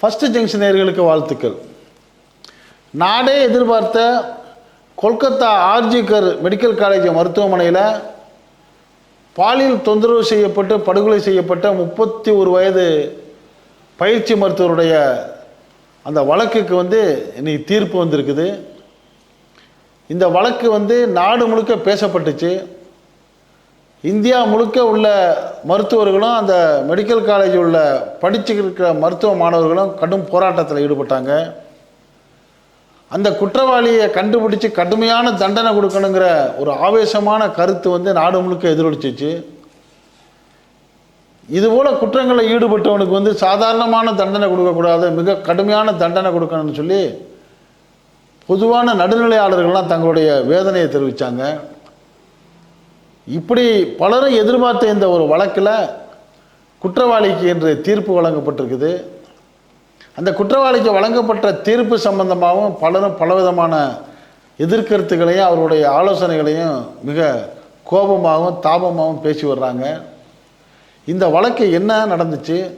First junction நேர்களுக்கு வாழ்த்துக்கள். நாடே எதிர்பார்த்த கொல்கத்தா ஆர்ஜிகர் மெடிக்கல் காலேஜ் மருத்துவமனையில் பாலியல் தொந்தரவு செய்யப்பட்டு படுகொலை செய்யப்பட்ட முப்பத்தி ஒரு வயது பயிற்சி மருத்துவருடைய அந்த வழக்குக்கு வந்து இன்னைக்கு தீர்ப்பு வந்திருக்குது. இந்த வழக்கு வந்து நாடு முழுக்க பேசப்பட்டுச்சு. இந்தியா முழுக்க உள்ள மருத்துவர்களும் அந்த மெடிக்கல் காலேஜ் உள்ள படிச்சுக்கிட்டு இருக்கிற மருத்துவ மாணவர்களும் கடும் போராட்டத்தில் ஈடுபட்டாங்க. அந்த குற்றவாளியை கண்டுபிடிச்சு கடுமையான தண்டனை கொடுக்கணுங்கிற ஒரு ஆவேசமான கருத்து வந்து நாடு முழுக்க எதிரொலிச்சிச்சு. இதுபோல் குற்றங்களில் ஈடுபட்டவனுக்கு வந்து சாதாரணமான தண்டனை கொடுக்கக்கூடாது மிக கடுமையான தண்டனை கொடுக்கணும்னு சொல்லி பொதுவான நடுநிலையாளர்கள்லாம் தங்களுடைய வேதனையை தெரிவித்தாங்க இப்படி பலரும் எதிர்பார்த்த இந்த ஒரு வழக்கில் குற்றவாளிக்கு என்று தீர்ப்பு வழங்கப்பட்டிருக்குது. அந்த குற்றவாளிக்கு வழங்கப்பட்ட தீர்ப்பு சம்பந்தமாகவும் பலரும் பலவிதமான எதிர்கருத்துக்களையும் அவருடைய ஆலோசனைகளையும் மிக கோபமாகவும் தாபமாகவும் பேசி வர்றாங்க. இந்த வழக்கு என்ன நடந்துச்சு?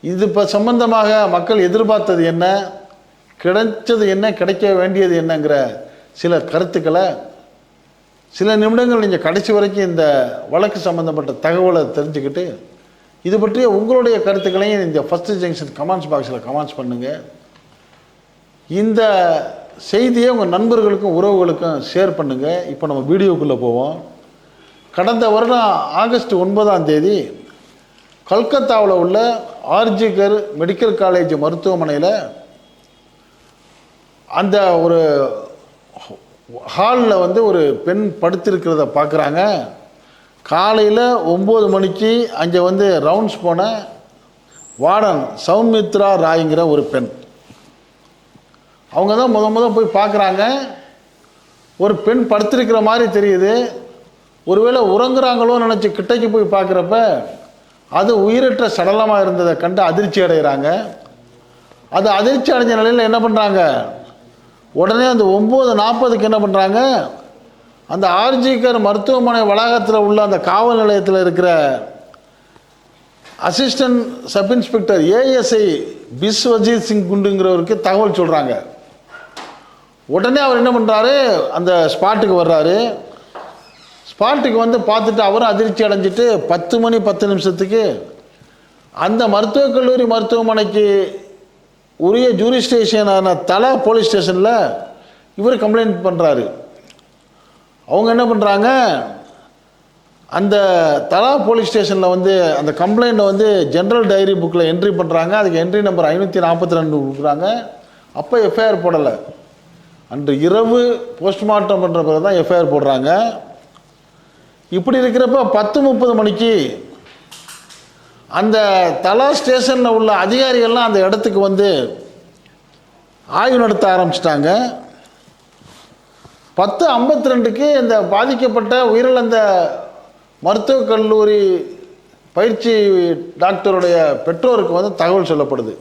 இது இப்போ சம்பந்தமாக மக்கள் எதிர்பார்த்தது என்ன? கிடைச்சது என்ன? கிடைக்க வேண்டியது என்னங்கிற சில கருத்துக்களை சில நிமிடங்கள் நீங்கள் கடைசி வரைக்கும் இந்த வழக்கு சம்மந்தப்பட்ட தகவலை தெரிஞ்சுக்கிட்டு இது பற்றிய உங்களுடைய கருத்துக்களையும் இந்த ஃபஸ்ட்டு ஜங்ஷன் கமெண்ட்ஸ் பாக்ஸில் கமெண்ட்ஸ் பண்ணுங்கள் இந்த செய்தியை உங்கள் நண்பர்களுக்கும் உறவுகளுக்கும் ஷேர் பண்ணுங்கள் இப்போ நம்ம வீடியோக்குள்ளே போவோம். கடந்த வருடம் ஆகஸ்ட் ஒன்பதாம் தேதி கல்கத்தாவில் உள்ள ஆர்ஜிகர் மெடிக்கல் காலேஜ் மருத்துவமனையில் அந்த ஒரு ஹாலில் வந்து ஒரு பெண் படுத்திருக்கிறத பார்க்குறாங்க. காலையில் ஒம்பது மணிக்கு அங்கே வந்து ரவுண்ட்ஸ் போன வார்டன் சௌமித்ரா ராய்ங்கிற ஒரு பெண். அவங்க தான் முத முத போய் பார்க்குறாங்க. ஒரு பெண் படுத்திருக்கிற மாதிரி தெரியுது. ஒருவேளை உறங்குறாங்களோன்னு நினச்சி கிட்டைக்கு போய் பார்க்குறப்ப அது உயிரற்ற சடலமாக இருந்ததை கண்டு அதிர்ச்சி அடைகிறாங்க. அது அதிர்ச்சி அடைஞ்ச நிலையில் என்ன பண்ணுறாங்க உடனே அந்த ஒம்பது நாற்பதுக்கு என்ன பண்ணுறாங்க அந்த ஆர்ஜிகர் மருத்துவமனை வளாகத்தில் உள்ள அந்த காவல் நிலையத்தில் இருக்கிற assistant sub inspector ASI Biswajit Singh குண்டுங்கிறவருக்கு தகவல் சொல்கிறாங்க உடனே அவர் என்ன பண்ணுறாரு அந்த ஸ்பாட்டுக்கு வர்றாரு. ஸ்பாட்டுக்கு வந்து பார்த்துட்டு அவரும் அதிர்ச்சி அடைஞ்சிட்டு பத்து மணி பத்து நிமிஷத்துக்கு அந்த மருத்துவக் கல்லூரி மருத்துவமனைக்கு உரிய ஜூரிஸ்டேஷனான தலா போலீஸ் ஸ்டேஷனில் இவர் கம்ப்ளைண்ட் பண்ணுறாரு அவங்க என்ன பண்ணுறாங்க அந்த தலா போலீஸ் ஸ்டேஷனில் வந்து அந்த கம்ப்ளைண்ட்டை வந்து ஜென்ரல் டைரி புக்கில் என்ட்ரி பண்ணுறாங்க அதுக்கு என்ட்ரி நம்பர் ஐநூற்றி நாற்பத்தி ரெண்டு கொடுக்குறாங்க அப்போ எஃப்ஐஆர் போடலை. அன்று இரவு போஸ்ட்மார்ட்டம் பண்ணுற பிறகு தான் எஃப்ஐஆர் போடுறாங்க. இப்படி இருக்கிறப்ப பத்து முப்பது மணிக்கு அந்த தலா ஸ்டேஷனில் உள்ள அதிகாரிகள்லாம் அந்த இடத்துக்கு வந்து ஆய்வு நடத்த ஆரம்பிச்சிட்டாங்க. பத்து ஐம்பத்தி ரெண்டுக்கு இந்த பாதிக்கப்பட்ட உயிரிழந்த மருத்துவக் கல்லூரி பயிற்சி டாக்டருடைய பெற்றோருக்கு வந்து தகவல் சொல்லப்படுது.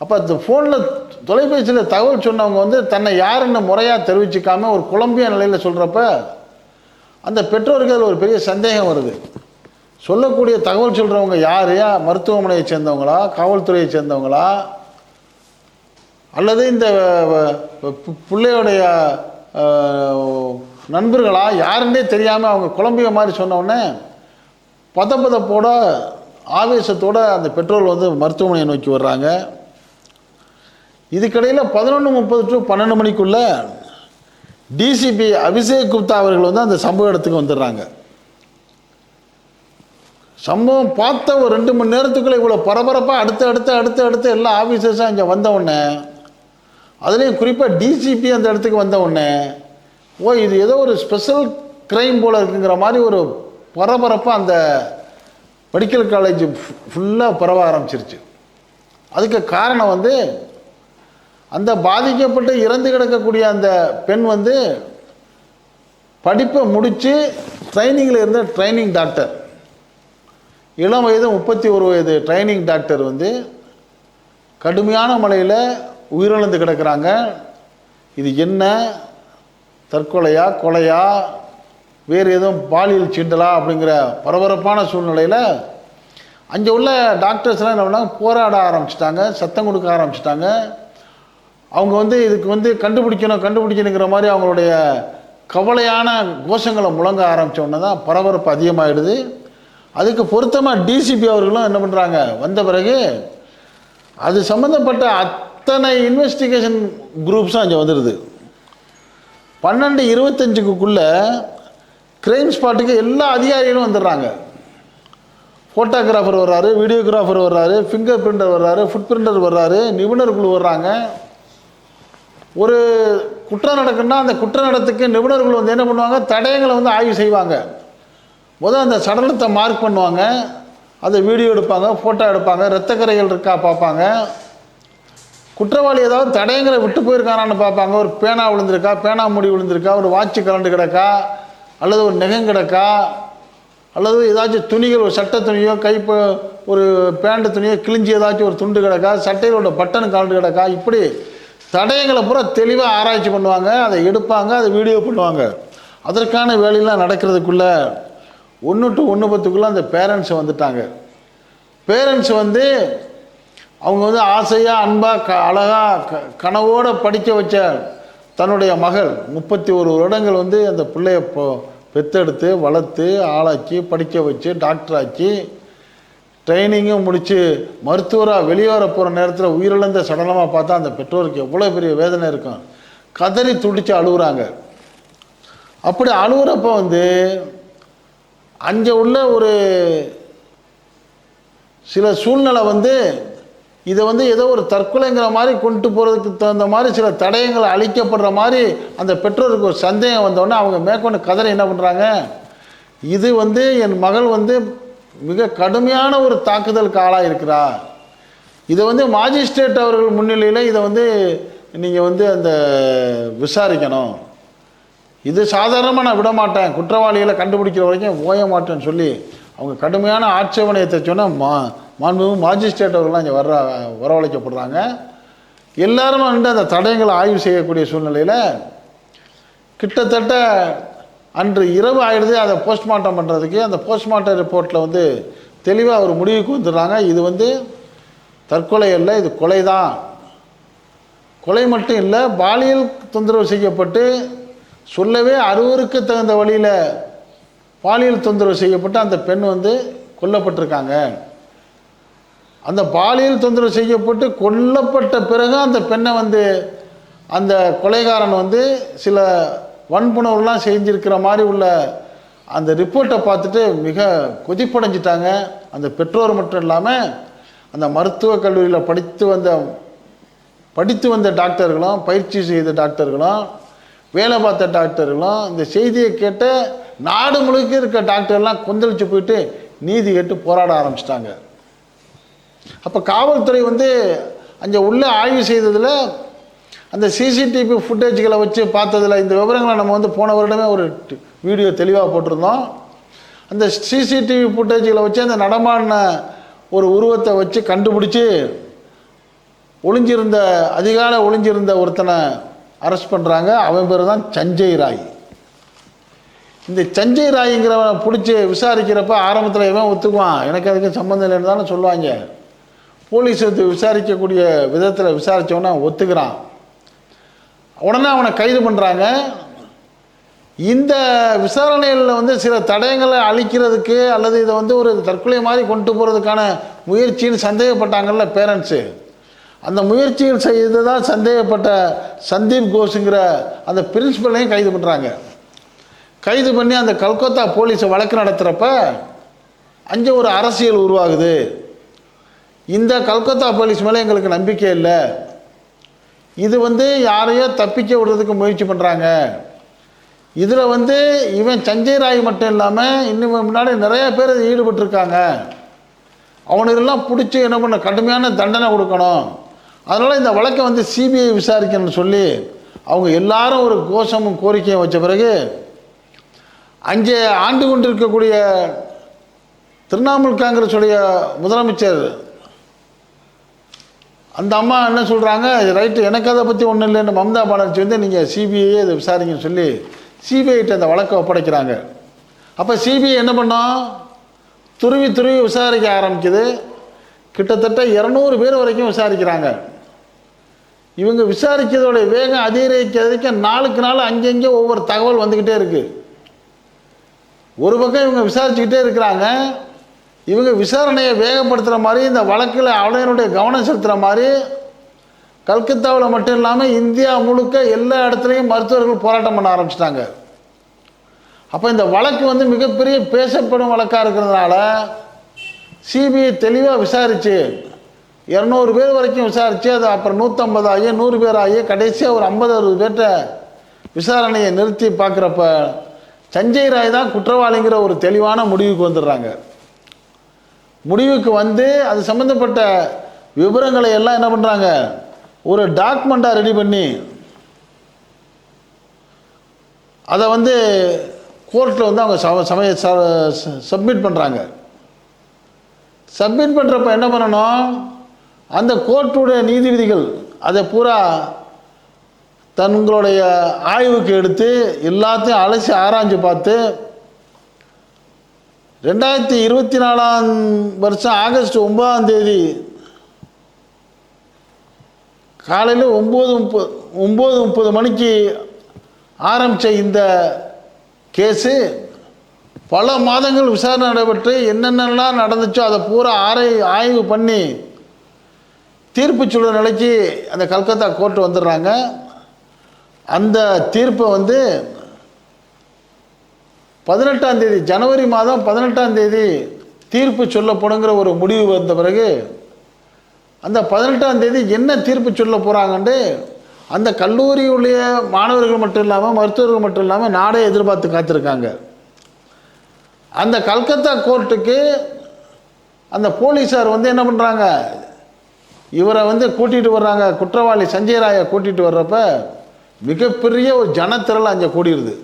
அப்போ இந்த ஃபோனில் தொலைபேசியில் தகவல் சொன்னவங்க வந்து தன்னை யாருன்னு முறையாக தெரிவிச்சிக்காமல் ஒரு குழம்பிய நிலையில் சொல்கிறப்ப அந்த பெற்றோருக்கு அதில் ஒரு பெரிய சந்தேகம் வருது. சொல்லக்கூடிய தகவல் சொல்கிறவங்க யார்? மருத்துவமனையை சேர்ந்தவங்களா? காவல்துறையை சேர்ந்தவங்களா? அல்லது இந்த பிள்ளையோடைய நண்பர்களா? யாருன்னே தெரியாமல் அவங்க குழம்பிய மாதிரி சொன்னோடனே பதப்பதப்போட ஆவேசத்தோடு அந்த பெற்றோர் வந்து மருத்துவமனையை நோக்கி வர்றாங்க. இதுக்கிடையில் பதினொன்று முப்பது டு பன்னெண்டு மணிக்குள்ளே டிசிபி அபிஷேக் குப்தா அவர்கள் வந்து அந்த சம்பவ இடத்துக்கு வந்துடுறாங்க. சம்பவம் பார்த்த ஒரு ரெண்டு மணி நேரத்துக்குள்ளே இவ்வளோ பரபரப்பாக அடுத்து அடுத்து அடுத்து அடுத்து எல்லா ஆஃபீஸர்ஸும் இங்கே வந்தவுடனே அதுலேயும் குறிப்பாக டிசிபி அந்த இடத்துக்கு வந்தவுடனே ஓ இது ஏதோ ஒரு ஸ்பெஷல் க்ரைம் போல் இருக்குங்கிற மாதிரி ஒரு பரபரப்பாக அந்த மெடிக்கல் காலேஜ் ஃபுல்லாக பரவ ஆரம்பிச்சிருச்சு. அதுக்கு காரணம் வந்து அந்த பாதிக்கப்பட்டு இறந்து கிடக்கக்கூடிய அந்த பெண் வந்து படிப்பை முடித்து ட்ரைனிங்கில் இருந்த ட்ரைனிங் டாக்டர் இளம் வயது முப்பத்தி ஒரு வயது ட்ரைனிங் டாக்டர் வந்து கடுமையான மழையில் உயிரிழந்து கிடக்கிறாங்க. இது என்ன? தற்கொலையா கொலையா? வேறு எதுவும் பாலியல் சீண்டலா? அப்படிங்கிற பரபரப்பான சூழ்நிலையில் அங்கே உள்ள டாக்டர்ஸ்லாம் என்ன பண்ணாங்க? போராட ஆரம்பிச்சிட்டாங்க சத்தம் கொடுக்க ஆரம்பிச்சிட்டாங்க. அவங்க வந்து இதுக்கு வந்து கண்டுபிடிக்கணும் கண்டுபிடிக்கணுங்கிற மாதிரி அவங்களுடைய கவலையான கோஷங்களை முழங்க ஆரம்பித்த உடனே தான் பரபரப்பு அதிகமாகிடுது அதுக்கு பொருத்தமாக டிசிபி அவர்களும் என்ன பண்ணுறாங்க வந்த பிறகு அது சம்மந்தப்பட்ட அத்தனை இன்வெஸ்டிகேஷன் குரூப்ஸும் அங்கே வந்துடுது பன்னெண்டு இருபத்தஞ்சுக்குள்ளே கிரைம் ஸ்பாட்டுக்கு எல்லா அதிகாரிகளும் வந்துடுறாங்க. ஃபோட்டோகிராஃபர் வர்றாரு வீடியோகிராஃபர் வர்றாரு ஃபிங்கர் பிரிண்டர் வர்றாரு ஃபுட் பிரிண்டர் வர்றாரு நிபுணர் குழு வர்றாங்க. ஒரு குற்றம் நடக்குன்னா அந்த குற்ற நடத்துக்கு நிபுணர்கள் வந்து என்ன பண்ணுவாங்க? தடயங்களை வந்து ஆய்வு செய்வாங்க. முதல் அந்த சடலத்தை மார்க் பண்ணுவாங்க. அதை வீடியோ எடுப்பாங்க ஃபோட்டோ எடுப்பாங்க இரத்தக்கரைகள் இருக்கா பார்ப்பாங்க. குற்றவாளி ஏதாவது தடயங்களை விட்டு போயிருக்கானான்னு பார்ப்பாங்க. ஒரு பேனா விழுந்திருக்கா பேனா முடி விழுந்திருக்கா ஒரு வாட்ச் கலண்டு கிடக்கா அல்லது ஒரு நெகம் கிடக்கா அல்லது ஏதாச்சும் துணிகள் ஒரு சட்டை துணியோ கை ஒரு பேண்ட் துணியோ கிழிஞ்சி ஏதாச்சும் ஒரு துண்டு கிடக்கா சட்டையிலோட பட்டன் கலண்டு கிடக்கா இப்படி தடயங்களை பூரா தெளிவாக ஆராய்ச்சி பண்ணுவாங்க. அதை எடுப்பாங்க அதை வீடியோ பண்ணுவாங்க. அதற்கான வேலையெல்லாம் நடக்கிறதுக்குள்ளே ஒன்று டு ஒன்று பத்துக்குள்ளே அந்த பேரண்ட்ஸ் வந்துட்டாங்க. பேரண்ட்ஸ் வந்து அவங்க வந்து ஆசையாக அன்பாக க அழகாக க கனவோடு படிக்க வச்ச தன்னுடைய மகள் முப்பத்தி ஒரு வருடங்கள் வந்து அந்த பிள்ளைய பொ பெத்தெடுத்து வளர்த்து ஆளாக்கி படிக்க வச்சு டாக்டர் ஆக்கி ட்ரைனிங்கும் முடித்து மருத்துவராக வெளியே வர போகிற நேரத்தில் உயிரிழந்த சடலமாக பார்த்தா அந்த பெற்றோருக்கு எவ்வளோ பெரிய வேதனை இருக்கும். கதறி துடித்து அழுகுறாங்க அப்படி அழுகுறப்ப வந்து அங்கே உள்ள ஒரு சில சூழ்நிலை வந்து இதை வந்து ஏதோ ஒரு தற்கொலைங்கிற மாதிரி கொண்டு போகிறதுக்கு தகுந்த மாதிரி சில தடயங்கள் அழிக்கப்படுற மாதிரி அந்த பெற்றோருக்கு ஒரு சந்தேகம் வந்தோடனே அவங்க மேற்கொண்டு கதறி என்ன பண்ணுறாங்க இது வந்து என் மகள் வந்து மிக கடுமையான ஒரு தாக்குதலுக்கு ஆளாக இருக்கிறா இதை வந்து மாஜிஸ்ட்ரேட் அவர்கள் முன்னிலையில் இதை வந்து நீங்கள் வந்து அந்த விசாரிக்கணும். இது சாதாரணமாக நான் விட மாட்டேன். குற்றவாளிகளை கண்டுபிடிக்கிற வரைக்கும் ஓய மாட்டேன்னு சொல்லி அவங்க கடுமையான ஆட்சேபனையத்தை சொன்னால் மா மாண்புமிகு மாஜிஸ்ட்ரேட் அவர்கள்லாம் இங்கே வர்ற வரவழைக்கப்படுறாங்க. எல்லாரும் வந்து அந்த தடயங்களை ஆய்வு செய்யக்கூடிய சூழ்நிலையில் கிட்டத்தட்ட அன்று இரவு ஆயிடுது. அதை போஸ்ட்மார்ட்டம் பண்ணுறதுக்கு அந்த போஸ்ட்மார்ட்டம் ரிப்போர்ட்டில் வந்து தெளிவாக ஒரு முடிவுக்கு வந்துடுறாங்க. இது வந்து தற்கொலை அல்ல இது கொலை தான் கொலை மட்டும் இல்லை பாலியல் தொந்தரவு செய்யப்பட்டு சொல்லவே அறுவருக்கு தகுந்த வழியில் பாலியல் தொந்தரவு செய்யப்பட்டு அந்த பெண் வந்து கொல்லப்பட்டிருக்காங்க. அந்த பாலியல் தொந்தரவு செய்யப்பட்டு கொல்லப்பட்ட பிறகு அந்த பெண்ணை வந்து அந்த கொலைகாரன் வந்து சில வன்புணர்வுலாம் செஞ்சிருக்கிற மாதிரி உள்ள அந்த ரிப்போர்ட்டை பார்த்துட்டு மிக கொதிப்படைஞ்சிட்டாங்க. அந்த பெற்றோர் மட்டும் இல்லாமல் அந்த மருத்துவக் கல்லூரியில் படித்து வந்த படித்து வந்த டாக்டர்களும் பயிற்சி செய்த டாக்டர்களும் வேலை பார்த்த டாக்டர்களும் இந்த செய்தியை கேட்ட நாடு முழுக்க இருக்க டாக்டர்லாம் கொந்தளிச்சு போயிட்டு நீதி கேட்டு போராட ஆரம்பிச்சிட்டாங்க. அப்போ காவல்துறை வந்து அங்கே உள்ளே ஆய்வு செய்ததில் அந்த சிசிடிவி ஃபுட்டேஜ்களை வச்சு பார்த்ததில் இந்த விவரங்களை நம்ம வந்து போன வருடமே ஒரு வீடியோ தெளிவாக போட்டிருந்தோம். அந்த சிசிடிவி ஃபுட்டேஜ்களை வச்சு அந்த நடமாடின ஒரு உருவத்தை வச்சு கண்டுபிடிச்சி ஒளிஞ்சிருந்த அதிகாலை ஒளிஞ்சிருந்த ஒருத்தனை அரெஸ்ட் பண்ணுறாங்க அவன் பேர் தான் சஞ்சய் ராய். இந்த சஞ்சய் ராய்ங்கிறவனை பிடிச்சி விசாரிக்கிறப்ப ஆரம்பத்தில் இவன் ஒத்துக்குவான். எனக்கு அதுக்கு சம்மந்தம் இல்லைன்னு தானே சொல்லுவாங்க. போலீஸ் வந்து விசாரிக்கக்கூடிய விதத்தில் விசாரித்தவொன்னே ஒத்துக்கிறான். உடனே அவனை கைது பண்ணுறாங்க இந்த விசாரணையில் வந்து சில தடயங்களை அழிக்கிறதுக்கு அல்லது இதை வந்து ஒரு தற்கொலை மாதிரி கொண்டு போகிறதுக்கான முயற்சின்னு சந்தேகப்பட்டாங்கல்ல பேரண்ட்ஸு அந்த முயற்சிகள் செய்ததான் சந்தேகப்பட்ட சந்தீப் கோஷுங்கிற அந்த பிரின்ஸிபலையும் கைது பண்ணுறாங்க கைது பண்ணி அந்த கல்கத்தா போலீஸை வழக்கு நடத்துகிறப்ப அங்கே ஒரு அரசியல் உருவாகுது. இந்த கல்கத்தா போலீஸ் மேலே எங்களுக்கு நம்பிக்கை இல்லை. இது வந்து யாரையோ தப்பிக்க விடுறதுக்கு முயற்சி பண்ணுறாங்க இதில் வந்து இவன் சஞ்சய் ராய் மட்டும் இல்லாமல் இன்னும் முன்னாடி நிறைய பேர் ஈடுபட்டிருக்காங்க. அவனுக்கெல்லாம் பிடிச்சி என்ன பண்ண கடுமையான தண்டனை கொடுக்கணும். அதனால் இந்த வழக்கை வந்து சிபிஐ விசாரிக்கணும்னு சொல்லி அவங்க எல்லாரும் ஒரு கோஷமும் கோரிக்கையும் வச்ச பிறகு அங்கே ஆண்டு கொண்டிருக்கக்கூடிய திரிணாமுல் காங்கிரஸுடைய முதலமைச்சர் அந்த அம்மா என்ன சொல்கிறாங்க ரைட்டு எனக்கு அதை பற்றி ஒன்றும் இல்லைன்னு மம்தா பானர்ஜி வந்து நீங்கள் சிபிஐயே இதை விசாரிங்கன்னு சொல்லி சிபிஐட்ட அந்த வழக்கை ஒப்படைக்கிறாங்க. அப்போ சிபிஐ என்ன பண்ணோம்? துருவி துருவி விசாரிக்க ஆரம்பிக்குது. கிட்டத்தட்ட இரநூறு பேர் வரைக்கும் விசாரிக்கிறாங்க. இவங்க விசாரிக்கிறதோட வேகம் அதிகரிக்கிறதுக்கு நாளுக்கு நாள் அங்கங்கே ஒவ்வொரு தகவல் வந்துக்கிட்டே இருக்குது ஒரு பக்கம் இவங்க விசாரிச்சுக்கிட்டே இருக்கிறாங்க. இவங்க விசாரணையை வேகப்படுத்துகிற மாதிரி இந்த வழக்கில் அவளையனுடைய கவனம் செலுத்துகிற மாதிரி கல்கத்தாவில் மட்டும் இல்லாமல் இந்தியா முழுக்க எல்லா இடத்துலையும் மருத்துவர்கள் போராட்டம் பண்ண ஆரம்பிச்சிட்டாங்க. அப்போ இந்த வழக்கு வந்து மிகப்பெரிய பேசப்படும் வழக்காக இருக்கிறதுனால சிபிஐ தெளிவாக விசாரித்து இரநூறு பேர் வரைக்கும் விசாரித்து அது அப்புறம் நூற்றம்பது ஆகி நூறு பேர் ஆகி கடைசியாக ஒரு ஐம்பது அறுபது பேர்கிட்ட விசாரணையை நிறுத்தி பார்க்குறப்ப சஞ்சய் ராய் தான் குற்றவாளிங்கிற ஒரு தெளிவான முடிவுக்கு வந்துடுறாங்க. முடிவுக்கு வந்து அது சம்மந்தப்பட்ட விவரங்களை எல்லாம் என்ன பண்ணுறாங்க ஒரு டாக்குமெண்ட்டாக ரெடி பண்ணி அதை வந்து கோர்ட்டில் வந்து அவங்க சம சமய சப்மிட் பண்ணுறாங்க சப்மிட் பண்ணுறப்ப என்ன பண்ணணும்? அந்த கோர்ட்டுடைய நீதிபதிகள் அதை பூரா தங்களுடைய ஆய்வுக்கு எடுத்து எல்லாத்தையும் அலசி ஆராய்ஞ்சு பார்த்து ரெண்டாயிரத்தி இருபத்தி நாலாம் வருஷம் ஆகஸ்ட் ஒன்பதாம் தேதி காலையில் ஒம்பது முப்பது ஒம்பது முப்பது மணிக்கு ஆரம்பித்த இந்த கேஸு பல மாதங்கள் விசாரணை நடைபெற்று என்னென்னலாம் நடந்துச்சோ அதை பூரா ஆரை ஆய்வு பண்ணி தீர்ப்பு சொல்ல நிலைக்கு அந்த கல்கத்தா கோர்ட்டு வந்துடுறாங்க. அந்த தீர்ப்பை வந்து பதினெட்டாம் தேதி ஜனவரி மாதம் பதினெட்டாம் தேதி தீர்ப்பு சொல்லப்படுங்கிற ஒரு முடிவு வந்த பிறகு அந்த பதினெட்டாம் தேதி என்ன தீர்ப்பு சொல்ல போகிறாங்கன்ட்டு அந்த கல்லூரியுடைய மாணவர்கள் மட்டும் இல்லாமல் மருத்துவர்கள் மட்டும் இல்லாமல் நாடே எதிர்பார்த்து காத்திருக்காங்க. அந்த கல்கத்தா கோர்ட்டுக்கு அந்த போலீஸார் வந்து என்ன பண்ணுறாங்க இவரை வந்து கூட்டிகிட்டு வர்றாங்க. குற்றவாளி சஞ்சய் ராயை கூட்டிகிட்டு வர்றப்ப மிகப்பெரிய ஒரு ஜனத்திரள் அங்கே கூடியிருது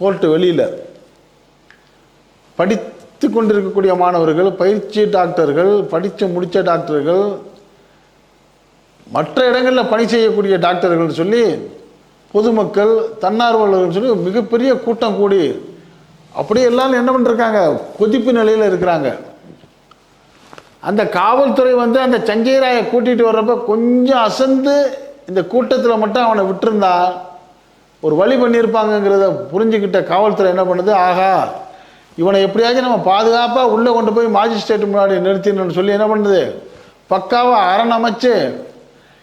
கோர்ட்டு வெளியில். படித்து கொண்டிருக்கக்கூடிய மாணவர்கள் பயிற்சி டாக்டர்கள் படித்து முடித்த டாக்டர்கள் மற்ற இடங்களில் பணி செய்யக்கூடிய டாக்டர்கள் சொல்லி பொதுமக்கள் தன்னார்வலர்கள் சொல்லி மிகப்பெரிய கூட்டம் கூடி அப்படியே எல்லாரும் என்ன பண்ணிருக்காங்க? கொதிப்பு நிலையில் இருக்கிறாங்க. அந்த காவல்துறை வந்து அந்த சஞ்சய் ராயை கூட்டிகிட்டு வர்றப்ப கொஞ்சம் அசந்து இந்த கூட்டத்தில் மட்டும் அவனை விட்டுருந்தா ஒரு வழி பண்ணியிருப்பாங்கங்கிறத புரிஞ்சுக்கிட்ட காவல்துறை என்ன பண்ணுது? ஆகா இவனை எப்படியாச்சும் நம்ம பாதுகாப்பாக உள்ளே கொண்டு போய் மாஜிஸ்ட்ரேட் முன்னாடி நிறுத்தினு சொல்லி என்ன பண்ணுது? பக்காவாக அரண் அமைச்சு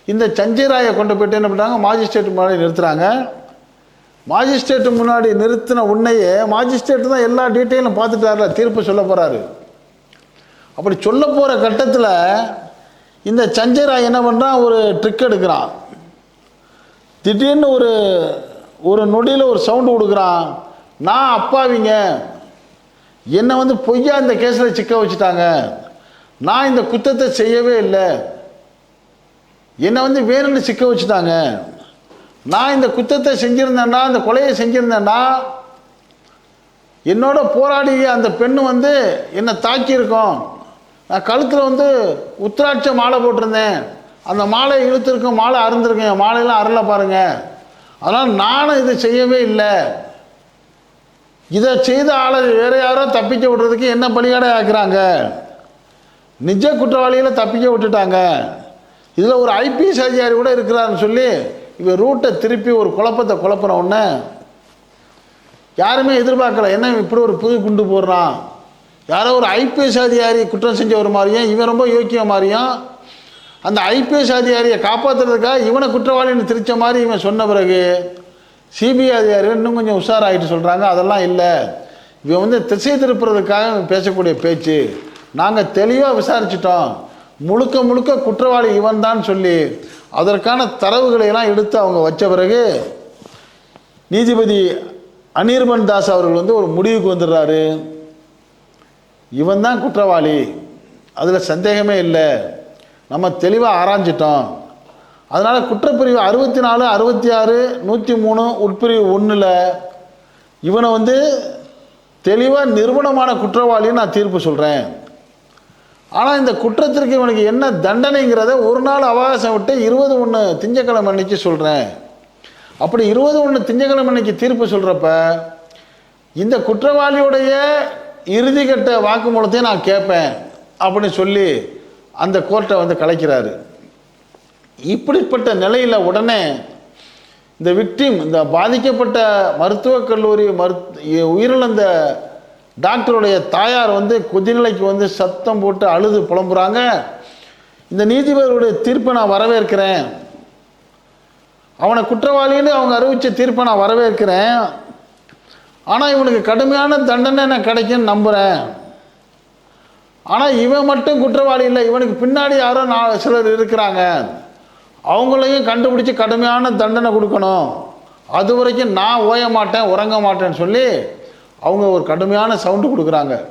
இந்த சஞ்சய் ராயை கொண்டு போயிட்டு என்ன பண்ணுறாங்க மாஜிஸ்ட்ரேட் முன்னாடி நிறுத்துகிறாங்க மாஜிஸ்ட்ரேட் முன்னாடி நிறுத்தின உன்னையே மாஜிஸ்ட்ரேட் தான் எல்லா டீட்டெயிலும் பார்த்துட்டார்ல தீர்ப்பு சொல்ல போகிறாரு அப்படி சொல்ல போகிற கட்டத்தில் இந்த சஞ்சய் ராய் என்ன பண்ணுறான் ஒரு ட்ரிக் எடுக்கிறான் திடீர்னு ஒரு ஒரு நொடியில் ஒரு சவுண்டு கொடுக்குறான் நான் அப்பாவிங்க. என்னை வந்து பொய்யா இந்த கேஸில் சிக்க வச்சுட்டாங்க. நான் இந்த குத்தத்தை செய்யவே இல்லை. என்னை வந்து வேணும்னு சிக்க வச்சுட்டாங்க. நான் இந்த குத்தத்தை செஞ்சுருந்தேன்னா இந்த கொலையை செஞ்சுருந்தேன்னா என்னோட போராடிய அந்த பெண்ணு வந்து என்னை தாக்கியிருக்கோம். நான் கழுத்தில் வந்து உத்திராட்ச மாலை போட்டிருந்தேன். அந்த மாலை இழுத்துருக்கும் மாலை அருந்திருக்கேன் மாலையெல்லாம் அருள பாருங்கள் அதனால் நானும் இதை செய்யவே இல்லை. இதை செய்த ஆளை வேற யாரோ தப்பிக்க விடுறதுக்கு என்ன பலியாடை ஆக்குறாங்க? நிஜ குற்றவாளியில் தப்பிக்க விட்டுட்டாங்க. இதில் ஒரு ஐபிஎஸ் அதிகாரி கூட இருக்கிறாருன்னு சொல்லி இவன் ரூட்டை திருப்பி ஒரு குழப்பத்தை குழப்பின உடனே யாருமே எதிர்பார்க்கல. என்ன இப்படி ஒரு புது குண்டு போடுறான்? யாரோ ஒரு ஐபிஎஸ் அதிகாரி குற்றம் செஞ்சவர் மாதிரியும் இவன் ரொம்ப யோக்கிய மாதிரியும் அந்த ஐபிஎஸ் அதிகாரியை காப்பாற்றுறதுக்காக இவனை குற்றவாளின்னு திரிச்ச மாதிரி இவன் சொன்ன பிறகு சிபிஐ அதிகாரி இன்னும் கொஞ்சம் உஷாராகிட்டு சொல்கிறாங்க அதெல்லாம் இல்லை. இவன் வந்து திசை திருப்புறதுக்காக இவன் பேசக்கூடிய பேச்சு. நாங்கள் தெளிவாக விசாரிச்சிட்டோம். முழுக்க முழுக்க குற்றவாளி இவன் தான் சொல்லி அதற்கான தரவுகளையெல்லாம் எடுத்து அவங்க வச்ச பிறகு நீதிபதி அனிர்பன் தாஸ் அவர்கள் வந்து ஒரு முடிவுக்கு வந்துடுறாரு. இவன் தான் குற்றவாளி. அதில் சந்தேகமே இல்லை. நம்ம தெளிவாக ஆராய்ஞ்சிட்டோம். அதனால் குற்றப்பிரிவு அறுபத்தி நாலு அறுபத்தி ஆறு நூற்றி மூணு உட்பிரிவு ஒன்றில் இவனை வந்து தெளிவாக நிறுவனமான குற்றவாளின்னு நான் தீர்ப்பு சொல்கிறேன் ஆனால் இந்த குற்றத்திற்கு இவனுக்கு என்ன தண்டனைங்கிறத ஒரு நாள் அவகாசம் விட்டு இருபது ஒன்று திங்கக்கிழமை அன்னைக்கு சொல்கிறேன் அப்படி இருபது ஒன்று திங்கக்கிழமை அன்னைக்கு தீர்ப்பு சொல்கிறப்ப இந்த குற்றவாளியுடைய இறுதிக்கட்ட வாக்குமூலத்தையும் நான் கேட்பேன் அப்படின்னு சொல்லி அந்த கோர்ட்டை வந்து கலைக்கிறாரு. இப்படிப்பட்ட நிலையில் உடனே இந்த விக்டிம் இந்த பாதிக்கப்பட்ட மருத்துவக் கல்லூரி மருத் உயிரிழந்த டாக்டருடைய தாயார் வந்து கொதிநிலைக்கு வந்து சத்தம் போட்டு அழுது புலம்புறாங்க. இந்த நீதிபதியுடைய தீர்ப்பை நான் வரவேற்கிறேன். அவனை குற்றவாளின்னு அவங்க அறிவித்த தீர்ப்பை நான் வரவேற்கிறேன். ஆனால் இவனுக்கு கடுமையான தண்டனை நான் கிடைக்கும்னு நம்புகிறேன் ஆனால் இவன் மட்டும் குற்றவாளி இல்லை இவனுக்கு பின்னாடி யாரோ நான் சிலர் இருக்கிறாங்க. அவங்களையும் கண்டுபிடிச்சி கடுமையான தண்டனை கொடுக்கணும். அது வரைக்கும் நான் ஓய மாட்டேன் உறங்க மாட்டேன்னு சொல்லி அவங்க ஒரு கடுமையான சவுண்டு கொடுக்குறாங்க.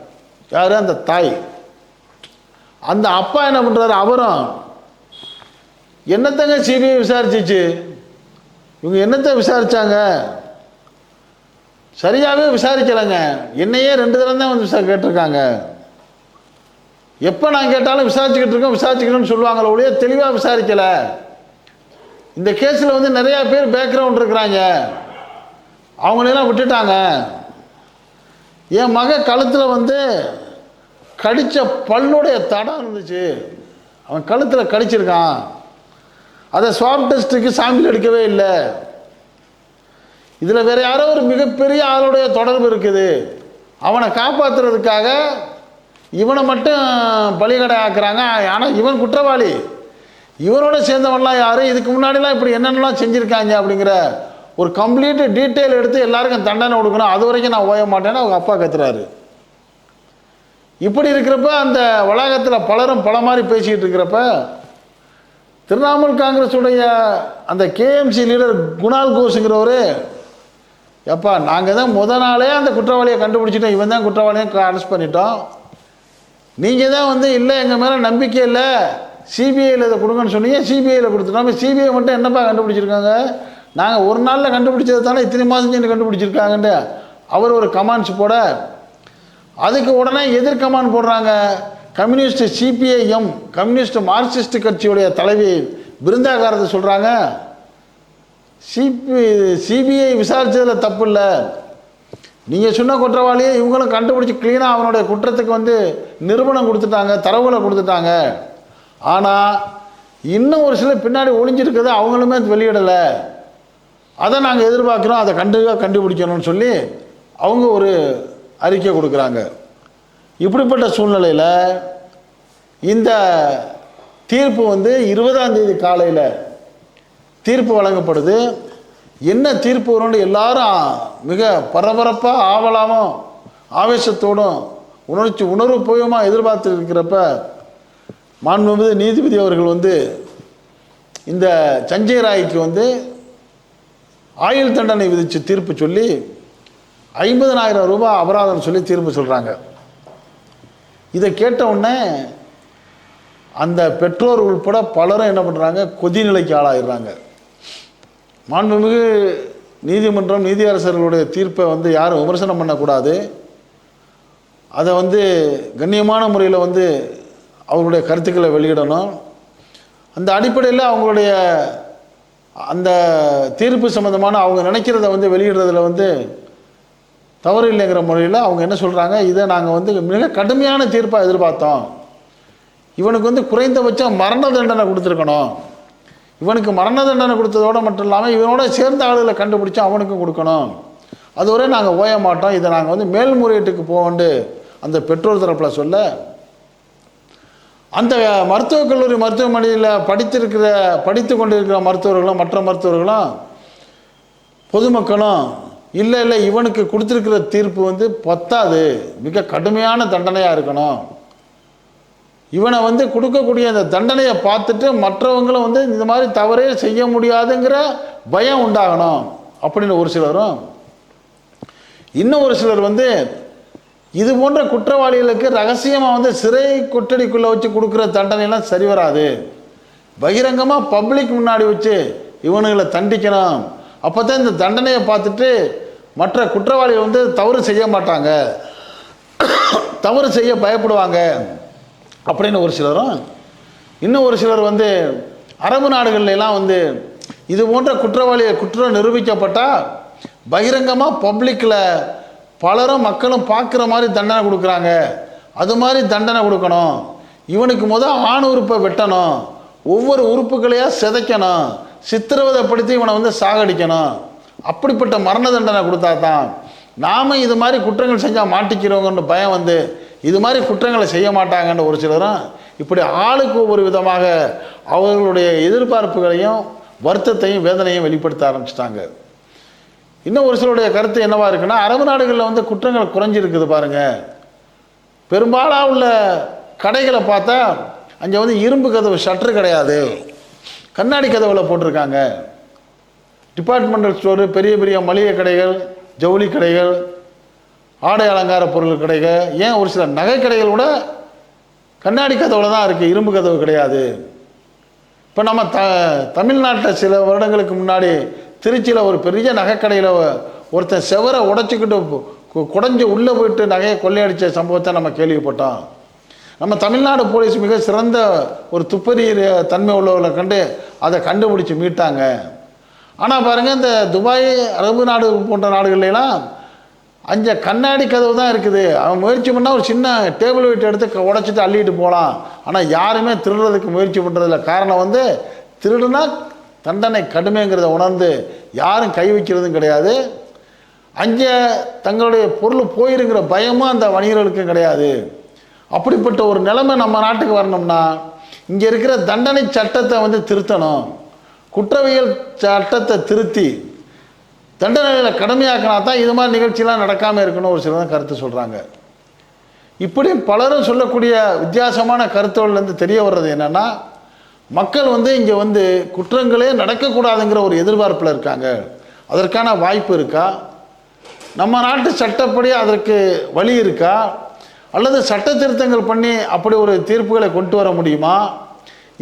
யார்? அந்த தாய். அந்த அப்பா என்ன பண்ணுறாரு அவரும். என்னத்தங்க சிபிஐ விசாரிச்சிச்சு? இவங்க என்னத்தை விசாரிச்சாங்க? சரியாகவே விசாரிக்கலைங்க. என்னையே ரெண்டு தடவை தான் வந்து விசா கேட்டிருக்காங்க. எப்போ நான் கேட்டாலும் விசாரிச்சுக்கிட்டு இருக்கோம் விசாரிச்சுக்கணும்னு சொல்லுவாங்களே ஒழிய தெளிவாக விசாரிக்கலை. இந்த கேஸில் வந்து நிறையா பேர் பேக்ரவுண்ட் இருக்கிறாங்க. அவங்களெல்லாம் விட்டுட்டாங்க. என் மக கழுத்தில் வந்து கடித்த பல்லுடைய தடம் இருந்துச்சு. அவன் கழுத்தில் கடிச்சிருக்கான். அதை ஸ்வாப் டெஸ்ட்டுக்கு சாம்பிள் எடுக்கவே இல்லை. இதில் வேறு யாரோ ஒரு மிகப்பெரிய ஆளுடைய தொடர்பு இருக்குது. அவனை காப்பாற்றுறதுக்காக இவனை மட்டும் பலிகடை ஆக்குறாங்க. ஆனால் இவன் குற்றவாளி. இவனோட சேர்ந்தவன்லாம் யார்? இதுக்கு முன்னாடிலாம் இப்படி என்னென்னலாம் செஞ்சுருக்காங்க அப்படிங்கிற ஒரு கம்ப்ளீட்டு டீட்டெயில் எடுத்து எல்லாருக்கும் தண்டனை கொடுக்கணும். அது வரைக்கும் நான் ஓய மாட்டேன்னு அவங்க அப்பா கத்துறாரு. இப்படி இருக்கிறப்ப அந்த வளாகத்தில் பலரும் பல மாதிரி பேசிக்கிட்டு இருக்கிறப்ப திரிணாமுல் காங்கிரஸுடைய அந்த கேஎம்சி லீடர் குணால் கோஷுங்கிறவர் எப்பா நாங்கள் தான் முத நாளே அந்த குற்றவாளியை கண்டுபிடிச்சிட்டோம். இவன் தான் குற்றவாளியை அரெஸ்ட் பண்ணிட்டோம். நீங்கள் தான் வந்து இல்லை எங்கள் மேலே நம்பிக்கை இல்லை. சிபிஐயில் இதை கொடுங்கன்னு சொன்னீங்க. சிபிஐயில் கொடுத்துட்டோம். சிபிஐ மட்டும் என்னப்பா கண்டுபிடிச்சிருக்காங்க? நாங்கள் ஒரு நாளில் கண்டுபிடிச்சது தானே இத்தனை மாதம் செஞ்சு கண்டுபிடிச்சிருக்காங்கன்ட்டு. அவர் ஒரு கமாண்ட்ஸ் போட அதுக்கு உடனே எதிர் கமாண்ட் போடுறாங்க. கம்யூனிஸ்ட் சிபிஐஎம் கம்யூனிஸ்ட் மார்க்சிஸ்ட் கட்சியுடைய தலைவி பிருந்தாகாரத்தை சொல்கிறாங்க சிபி சிபிஐ விசாரிச்சதில் தப்பு இல்லை நீங்கள் சொன்ன குற்றவாளியை இவங்களும் கண்டுபிடிச்சி க்ளீனாக அவனுடைய குற்றத்துக்கு வந்து நிறுவனம் கொடுத்துட்டாங்க தரவுகளை கொடுத்துட்டாங்க. ஆனால் இன்னும் ஒரு சிலர் பின்னாடி ஒளிஞ்சிருக்கிறது அவங்களுமே வெளியிடலை. அதை நாங்கள் எதிர்பார்க்குறோம் அதை கண்டிப்பாக கண்டுபிடிக்கணும்னு சொல்லி அவங்க ஒரு அறிக்கை கொடுக்குறாங்க. இப்படிப்பட்ட சூழ்நிலையில் இந்த தீர்ப்பு வந்து இருபதாம் தேதி காலையில் தீர்ப்பு வழங்கப்படுது. என்ன தீர்ப்பு வரும்னு எல்லாரும் மிக பரபரப்பாக ஆவலாமும் ஆவேசத்தோடும் உணர்ச்சி உணர்வு பூர்வமாக எதிர்பார்த்து இருக்கிறப்ப மாண்புமிகு நீதிபதி அவர்கள் வந்து இந்த சஞ்சய் ராய்க்கு வந்து ஆயுள் தண்டனை விதித்து தீர்ப்பு சொல்லி ஐம்பதனாயிரம் ரூபாய் அபராதம் சொல்லி தீர்ப்பு சொல்கிறாங்க இதை கேட்ட உடனே அந்த பெற்றோர் உள்பட பலரும் என்ன பண்ணுறாங்க கொதிநிலைக்கு ஆளாயிடுறாங்க. மாண்புமிகு நீதிமன்றம் நீதியரசர்களுடைய தீர்ப்பை வந்து யாரும் விமர்சனம் பண்ணக்கூடாது. அதை வந்து கண்ணியமான முறையில் வந்து அவங்களுடைய கருத்துக்களை வெளியிடணும். அந்த அடிப்படையில் அவங்களுடைய அந்த தீர்ப்பு சம்மந்தமான அவங்க நினைக்கிறத வந்து வெளியிடுறதுல வந்து தவறு இல்லைங்கிற முறையில் அவங்க என்ன சொல்கிறாங்க இதை நாங்கள் வந்து மிக கடுமையான தீர்ப்பாக எதிர்பார்த்தோம். இவனுக்கு வந்து குறைந்தபட்சம் மரண தண்டனை கொடுத்துருக்கணும். இவனுக்கு மரண தண்டனை கொடுத்ததோடு மட்டும் இல்லாமல் இவனோட சேர்ந்த ஆளுகளை கண்டுபிடிச்சி அவனுக்கும் கொடுக்கணும். அதுவரை நாங்கள் ஓய மாட்டோம். இதை நாங்கள் வந்து மேல்முறையீட்டுக்கு போகண்டு அந்த பெற்றோர் தரப்பில் சொல்ல அந்த மருத்துவக் கல்லூரி மருத்துவமனையில் படித்திருக்கிற படித்து கொண்டிருக்கிற மருத்துவர்களும் மற்ற மருத்துவர்களும் பொதுமக்களும் இல்லை இல்லை இவனுக்கு கொடுத்துருக்கிற தீர்ப்பு வந்து பத்தாது. மிக கடுமையான தண்டனையாக இருக்கணும். இவனை வந்து கொடுக்கக்கூடிய அந்த தண்டனையை பார்த்துட்டு மற்றவங்களும் வந்து இந்த மாதிரி தவறே செய்ய முடியாதுங்கிற பயம் உண்டாகணும் அப்படின்னு ஒரு சிலரும் இன்னும் ஒரு சிலர் வந்து இது போன்ற குற்றவாளிகளுக்கு ரகசியமாக வந்து சிறை கொட்டடிக்குள்ளே வச்சு கொடுக்குற தண்டனைலாம் சரி வராது. பகிரங்கமாக பப்ளிக் முன்னாடி வச்சு இவனுங்களை தண்டிக்கணும். அப்போ தான் இந்த தண்டனையை பார்த்துட்டு மற்ற குற்றவாளிகள் வந்து தவறு செய்ய மாட்டாங்க. தவறு செய்ய பயப்படுவாங்க. அப்படின்னு ஒரு சிலரும் இன்னும் ஒரு சிலர் வந்து அரபு நாடுகள்லாம் வந்து இது போன்ற குற்றவாளியை குற்றம் நிரூபிக்கப்பட்டால் பகிரங்கமாக பப்ளிக்கில் பலரும் மக்களும் பார்க்குற மாதிரி தண்டனை கொடுக்குறாங்க. அது மாதிரி தண்டனை கொடுக்கணும். இவனுக்கு முதல் ஆண் உறுப்பை வெட்டணும். ஒவ்வொரு உறுப்புகளையாக சிதைக்கணும். சித்திரவதைப்படுத்தி இவனை வந்து சாகடிக்கணும். அப்படிப்பட்ட மரண தண்டனை கொடுத்தா தான் நாம் இது மாதிரி குற்றங்கள் செஞ்சால் மாட்டிக்கிறவங்கன்ற பயம் வந்து இது மாதிரி குற்றங்களை செய்ய மாட்டாங்கன்னு ஒரு சிலரும் இப்படி ஆளுக்கு ஒவ்வொரு விதமாக அவர்களுடைய எதிர்பார்ப்புகளையும் வருத்தத்தையும் வேதனையும் வெளிப்படுத்த ஆரம்பிச்சிட்டாங்க. இன்னும் ஒரு சிலருடைய கருத்து என்னவா இருக்குன்னா அரபு நாடுகளில் வந்து குற்றங்கள் குறைஞ்சிருக்குது பாருங்க. பெரும்பாலாக உள்ள கடைகளை பார்த்தா அங்கே வந்து இரும்பு கதவு ஷட்டர் கிடையாது. கண்ணாடி கதவுல போட்டிருக்காங்க. டிபார்ட்மெண்டல் ஸ்டோரு பெரிய பெரிய மளிகை கடைகள் ஜவுளி கடைகள் ஆடை அலங்கார பொருள் கடைகள் ஏன் ஒரு சில நகை கடைகள் கூட கண்ணாடி கதவுல தான் இருக்குது இரும்பு கதவு கிடையாது. இப்போ நம்ம த தமிழ்நாட்டில் சில வருடங்களுக்கு முன்னாடி திருச்சியில் ஒரு பெரிய நகைக்கடையில் ஒருத்தன் செவரை உடைச்சிக்கிட்டு குடஞ்சி குடைஞ்சு உள்ளே போயிட்டு நகையை கொள்ளையடித்த சம்பவத்தை நம்ம கேள்விப்பட்டோம். நம்ம தமிழ்நாடு போலீஸ் மிக சிறந்த ஒரு துப்பறி தன்மை உள்ளவர்களை கண்டு அதை கண்டுபிடிச்சி மீட்டாங்க. ஆனால் பாருங்கள் இந்த துபாய் அரபு நாடு போன்ற நாடுகள்லாம் அஞ்சு கண்ணாடி கதவு தான் இருக்குது. அவன் முயற்சி பண்ணால் ஒரு சின்ன டேபிள் வெயிட் எடுத்து உடச்சிட்டு உடைச்சிட்டு அள்ளிட்டு போகலாம் ஆனால் யாருமே திருடுறதுக்கு முயற்சி பண்ணுறதில்ல காரணம் வந்து திருடுனா தண்டனை கடுமைங்கிறத உணர்ந்து யாரும் கை வைக்கிறதும் கிடையாது. அங்கே தங்களுடைய பொருள் போயிருங்கிற பயமும் அந்த வணிகர்களுக்கும் கிடையாது. அப்படிப்பட்ட ஒரு நிலைமை நம்ம நாட்டுக்கு வரணும்னா இங்கே இருக்கிற தண்டனை சட்டத்தை வந்து திருத்தணும். குற்றவியல் சட்டத்தை திருத்தி தண்டனைகளை கடுமையாக்கினா தான் இது மாதிரி நிகழ்ச்சியெலாம் நடக்காமல் இருக்குன்னு ஒரு சிலர் கருத்து சொல்கிறாங்க இப்படி பலரும் சொல்லக்கூடிய வித்தியாசமான கருத்துகள்லேருந்து தெரிய வர்றது என்னென்னா மக்கள் வந்து இங்கே வந்து குற்றங்களே நடக்கக்கூடாதுங்கிற ஒரு எதிர்பார்ப்பில் இருக்காங்க. அதற்கான வாய்ப்பு இருக்கா? நம்ம நாட்டு சட்டப்படி அதற்கு வழி இருக்கா? அல்லது சட்ட திருத்தங்கள் பண்ணி அப்படி ஒரு தீர்ப்புகளை கொண்டு வர முடியுமா?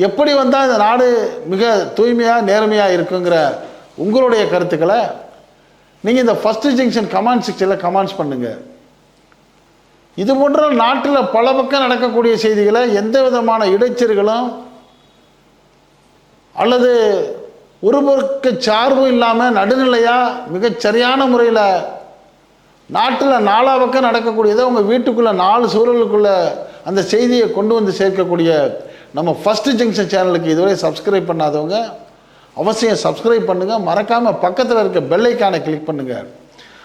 எப்படி வந்தால் இந்த நாடு மிக தூய்மையாக நேர்மையாக இருக்குங்கிற உங்களுடைய கருத்துக்களை நீங்கள் இந்த ஃபஸ்ட்டு ஜங்ஷன் கமாண்ட் செக்ஷனில் கமெண்ட்ஸ் பண்ணுங்கள் இது போன்ற நாட்டில் பல பக்கம் நடக்கக்கூடிய செய்திகளை எந்த விதமான இடைச்சல்களும் அல்லது ஒருவருக்கு சார்பும் இல்லாமல் நடுநிலையாக மிகச்சரியான முறையில் நாட்டில் நாலா பக்கம் நடக்கக்கூடியதை உங்கள் வீட்டுக்குள்ளே நாலு சூழலுக்குள்ளே அந்த செய்தியை கொண்டு வந்து சேர்க்கக்கூடிய நம்ம ஃபஸ்ட்டு ஜங்ஷன் சேனலுக்கு இதுவரை சப்ஸ்கிரைப் பண்ணாதவங்க அவசியம் சப்ஸ்கிரைப் பண்ணுங்கள் மறக்காமல் பக்கத்தில் இருக்க பெல்லைக்கானை கிளிக் பண்ணுங்கள்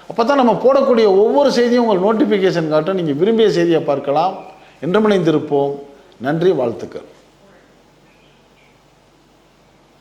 அப்போ தான் நம்ம போடக்கூடிய ஒவ்வொரு செய்தியும் உங்கள் நோட்டிஃபிகேஷன் காட்டும் நீங்கள் விரும்பிய செய்தியை பார்க்கலாம். என்றும் இணைந்திருப்போம். நன்றி வாழ்த்துக்கள்.